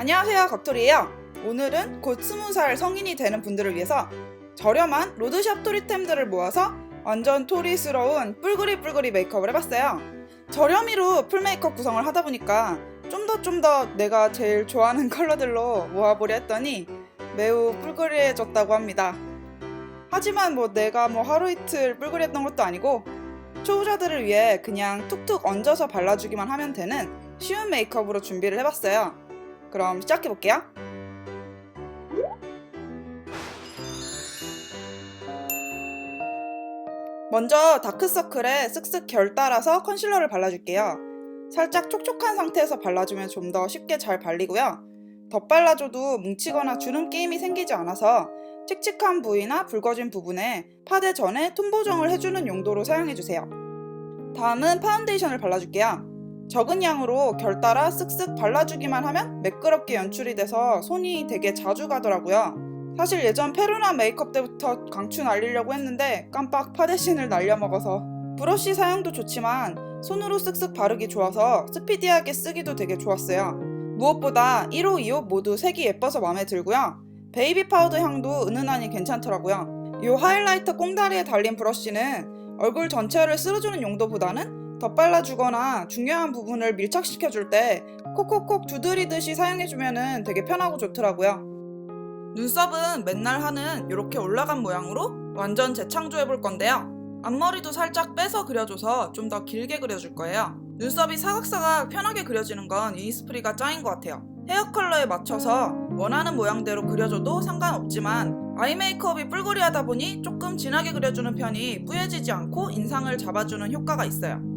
안녕하세요 겉토리예요. 오늘은 곧 20살 성인이 되는 분들을 위해서 저렴한 로드샵 토리템들을 모아서 완전 토리스러운 뿔그리 뿔그리 메이크업을 해봤어요. 저렴이로 풀 메이크업 구성을 하다 보니까 좀더 좀 더 내가 제일 좋아하는 컬러들로 모아보려 했더니 매우 뿔그리해졌다고 합니다. 하지만 뭐 내가 뭐 하루 이틀 뿔그리했던 것도 아니고 초보자들을 위해 그냥 툭툭 얹어서 발라주기만 하면 되는 쉬운 메이크업으로 준비를 해봤어요. 그럼 시작해볼게요. 먼저 다크서클에 쓱쓱 결 따라서 컨실러를 발라줄게요. 살짝 촉촉한 상태에서 발라주면 좀 더 쉽게 잘 발리고요. 덧발라줘도 뭉치거나 주름 게임이 생기지 않아서 칙칙한 부위나 붉어진 부분에 파데 전에 톤 보정을 해주는 용도로 사용해주세요. 다음은 파운데이션을 발라줄게요. 적은 양으로 결 따라 쓱쓱 발라주기만 하면 매끄럽게 연출이 돼서 손이 되게 자주 가더라고요. 사실 예전 페루나 메이크업 때부터 강추 날리려고 했는데 깜빡 파데신을 날려먹어서 브러쉬 사용도 좋지만 손으로 쓱쓱 바르기 좋아서 스피디하게 쓰기도 되게 좋았어요. 무엇보다 1호, 2호 모두 색이 예뻐서 마음에 들고요. 베이비 파우더 향도 은은하니 괜찮더라고요. 이 하이라이터 꽁다리에 달린 브러쉬는 얼굴 전체를 쓸어주는 용도보다는 덧발라주거나 중요한 부분을 밀착시켜 줄 때 콕콕콕 두드리듯이 사용해 주면 되게 편하고 좋더라고요. 눈썹은 맨날 하는 이렇게 올라간 모양으로 완전 재창조해 볼 건데요. 앞머리도 살짝 빼서 그려줘서 좀 더 길게 그려줄 거예요. 눈썹이 사각사각 편하게 그려지는 건 이니스프리가 짱인 것 같아요. 헤어 컬러에 맞춰서 원하는 모양대로 그려줘도 상관없지만 아이 메이크업이 뿔그리하다 보니 조금 진하게 그려주는 편이 뿌얘지지 않고 인상을 잡아주는 효과가 있어요.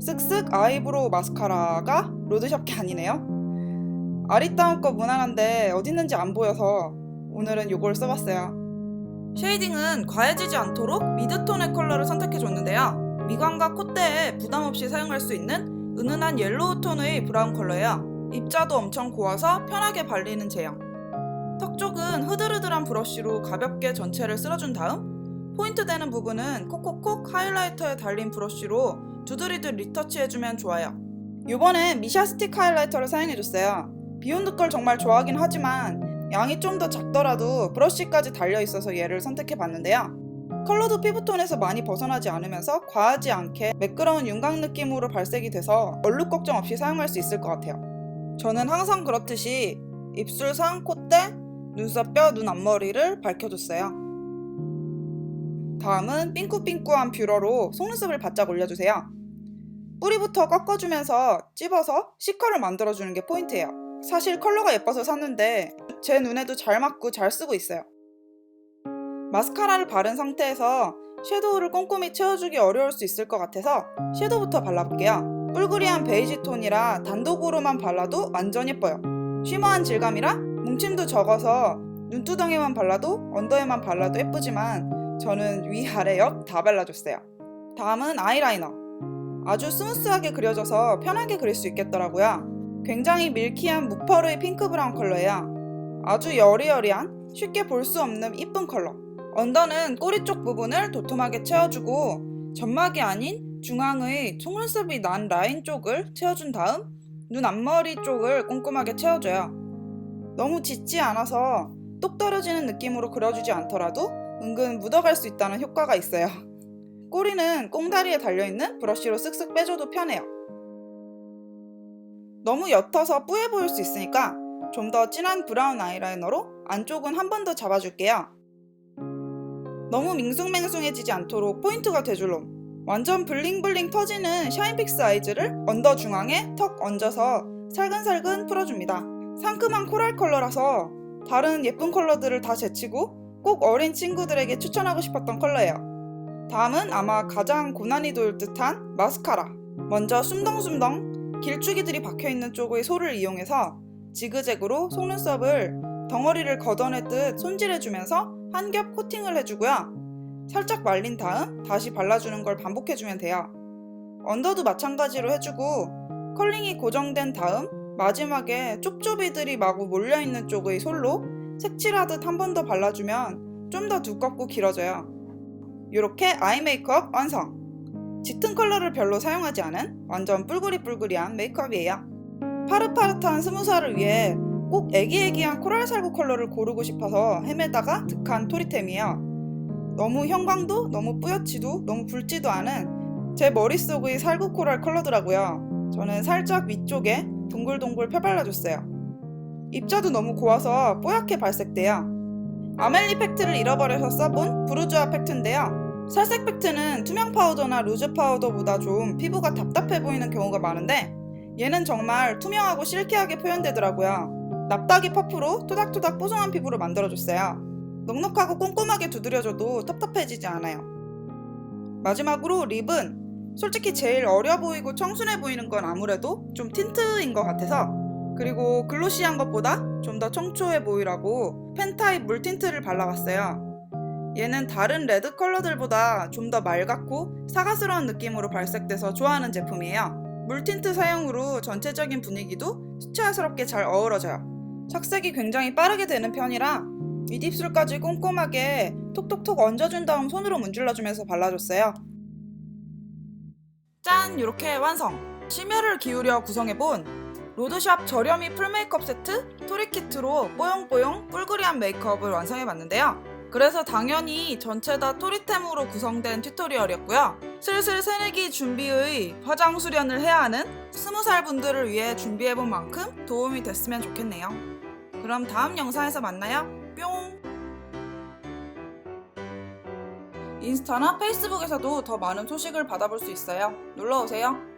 쓱쓱 아이브로우 마스카라가 로드샵 게 아니네요. 아리따운 거 무난한데 어디 있는지 안 보여서 오늘은 이걸 써봤어요. 쉐이딩은 과해지지 않도록 미드톤의 컬러를 선택해줬는데요. 미간과 콧대에 부담 없이 사용할 수 있는 은은한 옐로우 톤의 브라운 컬러예요. 입자도 엄청 고와서 편하게 발리는 제형. 턱 쪽은 흐드르드한 브러쉬로 가볍게 전체를 쓸어준 다음 포인트 되는 부분은 콕콕콕 하이라이터에 달린 브러쉬로 두드리드 리터치 해주면 좋아요. 이번엔 미샤 스틱 하이라이터를 사용해줬어요. 비욘드 걸 정말 좋아하긴 하지만 양이 좀 더 작더라도 브러쉬까지 달려있어서 얘를 선택해봤는데요. 컬러도 피부톤에서 많이 벗어나지 않으면서 과하지 않게 매끄러운 윤곽 느낌으로 발색이 돼서 얼룩 걱정 없이 사용할 수 있을 것 같아요. 저는 항상 그렇듯이 입술 상, 콧대, 눈썹 뼈, 눈 앞머리를 밝혀줬어요. 다음은 삥꾸삥꾸한 뷰러로 속눈썹을 바짝 올려주세요. 뿌리부터 꺾어주면서 찝어서 C컬을 만들어주는 게 포인트예요. 사실 컬러가 예뻐서 샀는데 제 눈에도 잘 맞고 잘 쓰고 있어요. 마스카라를 바른 상태에서 섀도우를 꼼꼼히 채워주기 어려울 수 있을 것 같아서 섀도우부터 발라볼게요. 뿔그리한 베이지 톤이라 단독으로만 발라도 완전 예뻐요. 쉬머한 질감이라 뭉침도 적어서 눈두덩이만 발라도 언더에만 발라도 예쁘지만 저는 위, 아래, 옆 다 발라줬어요. 다음은 아이라이너. 아주 스무스하게 그려져서 편하게 그릴 수 있겠더라고요. 굉장히 밀키한 무퍼르의 핑크 브라운 컬러예요. 아주 여리여리한 쉽게 볼 수 없는 이쁜 컬러. 언더는 꼬리 쪽 부분을 도톰하게 채워주고 점막이 아닌 중앙의 속눈썹이 난 라인 쪽을 채워준 다음 눈 앞머리 쪽을 꼼꼼하게 채워줘요. 너무 짙지 않아서 똑 떨어지는 느낌으로 그려주지 않더라도 은근 묻어갈 수 있다는 효과가 있어요. 꼬리는 꽁다리에 달려있는 브러쉬로 쓱쓱 빼줘도 편해요. 너무 옅어서 뿌해 보일 수 있으니까 좀 더 진한 브라운 아이라이너로 안쪽은 한 번 더 잡아줄게요. 너무 밍숭맹숭해지지 않도록 포인트가 돼줄 놈. 완전 블링블링 터지는 샤인픽스 아이즈를 언더 중앙에 턱 얹어서 살근살근 풀어줍니다. 상큼한 코랄 컬러라서 다른 예쁜 컬러들을 다 제치고 꼭 어린 친구들에게 추천하고 싶었던 컬러예요. 다음은 아마 가장 고난이도일 듯한 마스카라. 먼저 숨덩숨덩 길쭉이들이 박혀있는 쪽의 솔을 이용해서 지그재그로 속눈썹을 덩어리를 걷어내듯 손질해주면서 한 겹 코팅을 해주고요. 살짝 말린 다음 다시 발라주는 걸 반복해주면 돼요. 언더도 마찬가지로 해주고 컬링이 고정된 다음 마지막에 쪽쪽이들이 마구 몰려있는 쪽의 솔로 색칠하듯 한 번 더 발라주면 좀 더 두껍고 길어져요. 이렇게 아이 메이크업 완성! 짙은 컬러를 별로 사용하지 않은 완전 뿔그리뿔그리한 메이크업이에요. 파릇파릇한 스무 살을 위해 꼭 애기애기한 코랄 살구 컬러를 고르고 싶어서 헤매다가 득한 토리템이에요. 너무 형광도, 너무 뿌옇지도, 너무 붉지도 않은 제 머릿속의 살구 코랄 컬러더라고요. 저는 살짝 위쪽에 동글동글 펴발라줬어요. 입자도 너무 고와서 뽀얗게 발색돼요. 아멜리 팩트를 잃어버려서 써본 브루주아 팩트인데요. 살색 팩트는 투명 파우더나 루즈 파우더보다 좀 피부가 답답해 보이는 경우가 많은데 얘는 정말 투명하고 실키하게 표현되더라고요. 납작이 퍼프로 토닥토닥 뽀송한 피부로 만들어줬어요. 넉넉하고 꼼꼼하게 두드려줘도 텁텁해지지 않아요. 마지막으로 립은 솔직히 제일 어려 보이고 청순해 보이는 건 아무래도 좀 틴트인 것 같아서 그리고 글로시한 것보다 좀 더 청초해 보이라고 펜타입 물 틴트를 발라봤어요. 얘는 다른 레드 컬러들보다 좀 더 맑았고 사과스러운 느낌으로 발색돼서 좋아하는 제품이에요. 물 틴트 사용으로 전체적인 분위기도 수채화스럽게 잘 어우러져요. 착색이 굉장히 빠르게 되는 편이라 윗입술까지 꼼꼼하게 톡톡톡 얹어준 다음 손으로 문질러주면서 발라줬어요. 짠! 이렇게 완성! 심혈을 기울여 구성해본 로드샵 저렴이 풀메이크업 세트 토리키트로 뽀용뽀용 뿔그리한 메이크업을 완성해봤는데요. 그래서 당연히 전체 다 토리템으로 구성된 튜토리얼이었고요. 슬슬 새내기 준비의 화장 수련을 해야 하는 스무 살 분들을 위해 준비해본 만큼 도움이 됐으면 좋겠네요. 그럼 다음 영상에서 만나요. 뿅! 인스타나 페이스북에서도 더 많은 소식을 받아볼 수 있어요. 놀러오세요.